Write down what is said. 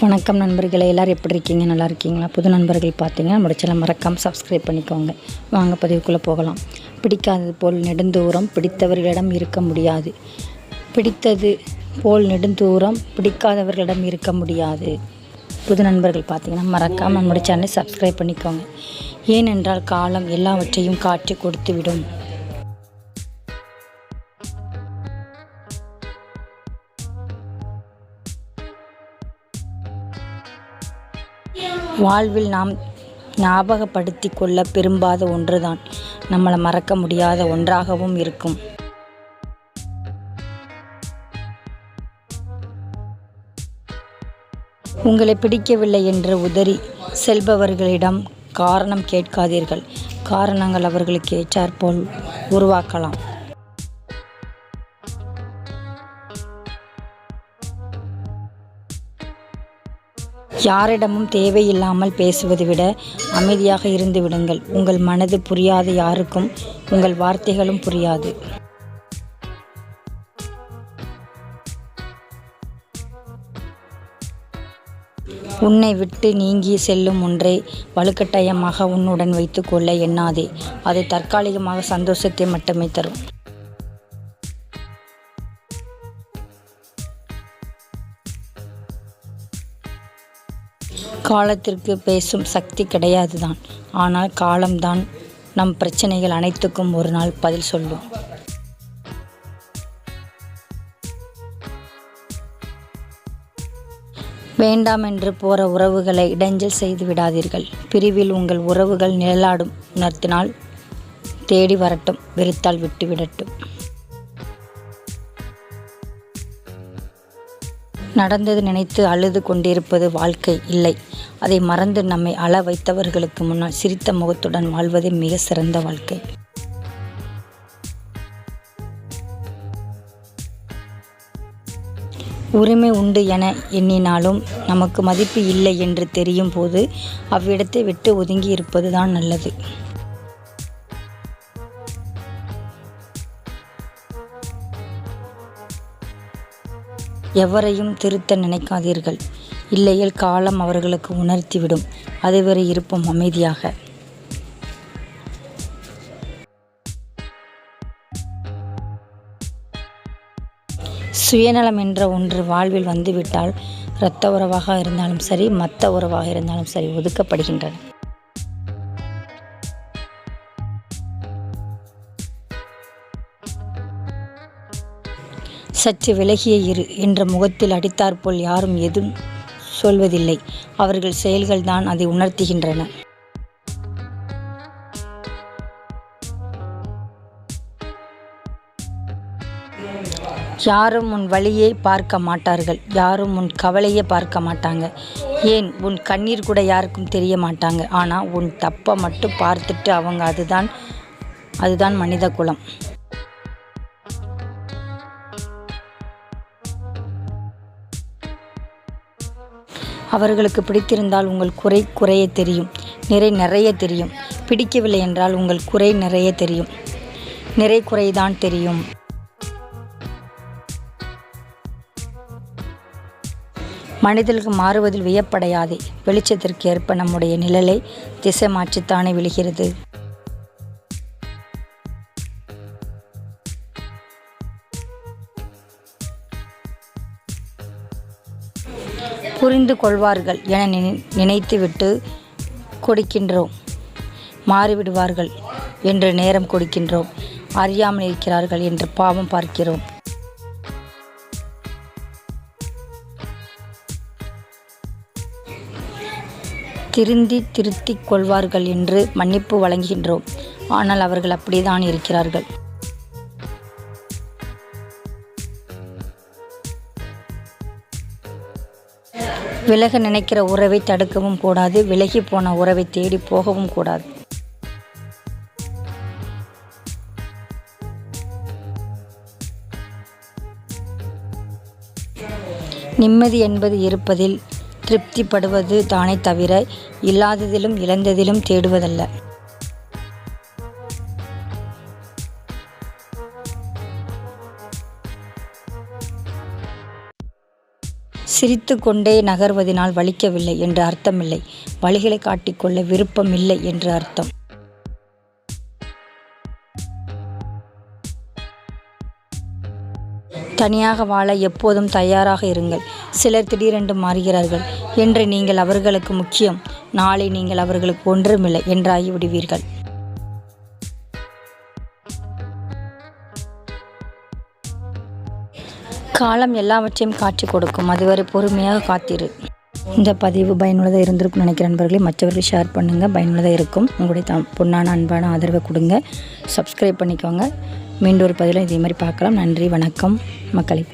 வணக்கம் நண்பர்களே எல்லோரும் எப்படி இருக்கீங்க? நல்லா இருக்கீங்களா? புது நண்பர்கள் பார்த்தீங்கன்னா நம்மளோட மறக்காமல் சப்ஸ்கிரைப் பண்ணிக்கோங்க. வாங்க பதிவுக்குள்ளே போகலாம். பிடிக்காதது போல் நெடுந்தூரம் பிடித்தவர்களிடம் இருக்க முடியாது. பிடித்தது போல் நெடுந்தூரம் பிடிக்காதவர்களிடம் இருக்க முடியாது. புது நண்பர்கள் பார்த்தீங்கன்னா மறக்காமல் நம்மளுடைய சேனலை சப்ஸ்கிரைப் பண்ணிக்கோங்க. ஏனென்றால் காலம் எல்லாவற்றையும் காட்டி கொடுத்து விடும் வாழ்வில் நாம் ஞாபகப்படுத்தி கொள்ள விரும்பாத ஒன்றுதான். நம்மளை மறக்க முடியாத ஒன்றாகவும் இருக்கும். உங்களை பிடிக்கவில்லை என்று உதறி செல்பவர்களிடம் காரணம் கேட்காதீர்கள். காரணங்கள் அவர்களுக்கு ஏற்றாற்போல் உருவாக்கலாம். யாரிடமும் தேவையில்லாமல் பேசுவதை விட அமைதியாக இருந்து விடுங்கள். உங்கள் மனது புரியாத யாருக்கும் உங்கள் வார்த்தைகளும் புரியாது. உன்னை விட்டு நீங்கி செல்லும் ஒன்றை வலுக்கட்டாயமாக உன்னுடன் வைத்துக்கொள்ள எண்ணாதே. அது தற்காலிகமாக சந்தோஷத்தை மட்டுமே தரும். காலத்திற்கு பேசும் சக்தி கிடையாது தான் ஆனால் காலம்தான் நம் பிரச்சனைகள் அனைத்துக்கும் ஒரு நாள் பதில் சொல்லும். வேண்டாம் என்று போற உறவுகளை இடைஞ்சல் செய்து விடாதீர்கள். பிரிவில் உங்கள் உறவுகள் நிழலாடும் உணர்த்தினால் தேடி வரட்டும் வெறுத்தால் விட்டு நடந்தது நினைத்து அழுது கொண்டிருப்பது வாழ்க்கை இல்லை. அதை மறந்து நம்மை அழ வைத்தவர்களுக்கு முன்னால் சிரித்த முகத்துடன் வாழ்வதே மிக சிறந்த வாழ்க்கை. உரிமை உண்டு என எண்ணினாலும் நமக்கு மதிப்பு இல்லை என்று தெரியும் போது அவ்விடத்தை விட்டு ஒதுங்கி இருப்பதுதான் நல்லது. எவரையும் திருத்த நினைக்காதீர்கள். இல்லையேல் காலம் அவர்களுக்கு உணர்த்திவிடும். அதுவரை இருப்போம் அமைதியாக. சுயநலம் என்ற ஒன்று வாழ்வில் வந்துவிட்டால் இரத்த உறவாக இருந்தாலும் சரி மற்ற உறவாக இருந்தாலும் சரி ஒதுக்கப்படுகின்றன. சற்று விலகிய இரு என்ற முகத்தில் அடித்தாற்போல் யாரும் எதுவும் சொல்வதில்லை. அவர்கள் செயல்கள்தான் அதை உணர்த்துகின்றன. யாரும் உன் வழியை பார்க்க மாட்டார்கள். யாரும் உன் கவலையை பார்க்க மாட்டாங்க. ஏன்? உன் கண்ணீர் கூட யாருக்கும் தெரிய மாட்டாங்க. ஆனால் உன் தப்பை மட்டும் பார்த்துட்டு அவங்க அதுதான் அதுதான் மனித குலம். அவர்களுக்கு பிடித்திருந்தால் உங்கள் குறை குறைய தெரியும். நிறை நிறைய தெரியும். பிடிக்கவில்லை என்றால் உங்கள் குறை நிறைய தெரியும். நிறை குறைதான் தெரியும். மனிதர்களுக்கு மாறுவதில் வியப்படையாதே. வெளிச்சத்திற்கு ஏற்ப நம்முடைய நிழலை திசை மாற்றித்தானே விழுகிறது. புரிந்து கொள்வார்கள் என நினை நினைத்துவிட்டு கொடுக்கின்றோம். மாறிவிடுவார்கள் என்று நேரம் கொடுக்கின்றோம். அறியாமல் இருக்கிறார்கள் என்று பாவம் பார்க்கிறோம். திருந்தி திருத்திக் கொள்வார்கள் என்று மன்னிப்பு வழங்குகின்றோம். ஆனால் அவர்கள் அப்படிதான் இருக்கிறார்கள். விலக நினைக்கிற உறவை தடுக்கவும் கூடாது. விலகி போன உறவை தேடி போகவும் கூடாது. நிம்மதி என்பது இருப்பதில் திருப்திப்படுவது தானே தவிர இல்லாததிலும் இழந்ததிலும் தேடுவதல்ல. சிரித்து கொண்டே நகர்வதினால் வலிக்கவில்லை என்று அர்த்தமில்லை. வழிகளை காட்டிக்கொள்ள விருப்பம் இல்லை என்று அர்த்தம். தனியாக வாழ எப்போதும் தயாராக இருங்கள். சிலர் திடீரென்று மாறுகிறார்கள். என்று நீங்கள் அவர்களுக்கு முக்கியம். நாளை நீங்கள் அவர்களுக்கு ஒன்றுமில்லை என்றாகி காலம் எல்லாவற்றையும் காட்சி கொடுக்கும். அதுவரை பொறுமையாக காத்திரு. இந்த பதிவு பயனுள்ளதாக இருந்திருக்கும் நினைக்கிற நண்பர்களே மற்றவர்கள் ஷேர் பண்ணுங்கள் பயனுள்ளதாக இருக்கும். உங்களுடைய த பொண்ணான அன்பான ஆதரவை கொடுங்க. சப்ஸ்கிரைப் பண்ணிக்கோங்க. மீண்டும் ஒரு பதிவில் இதே மாதிரி பார்க்கலாம். நன்றி வணக்கம். மக்களை.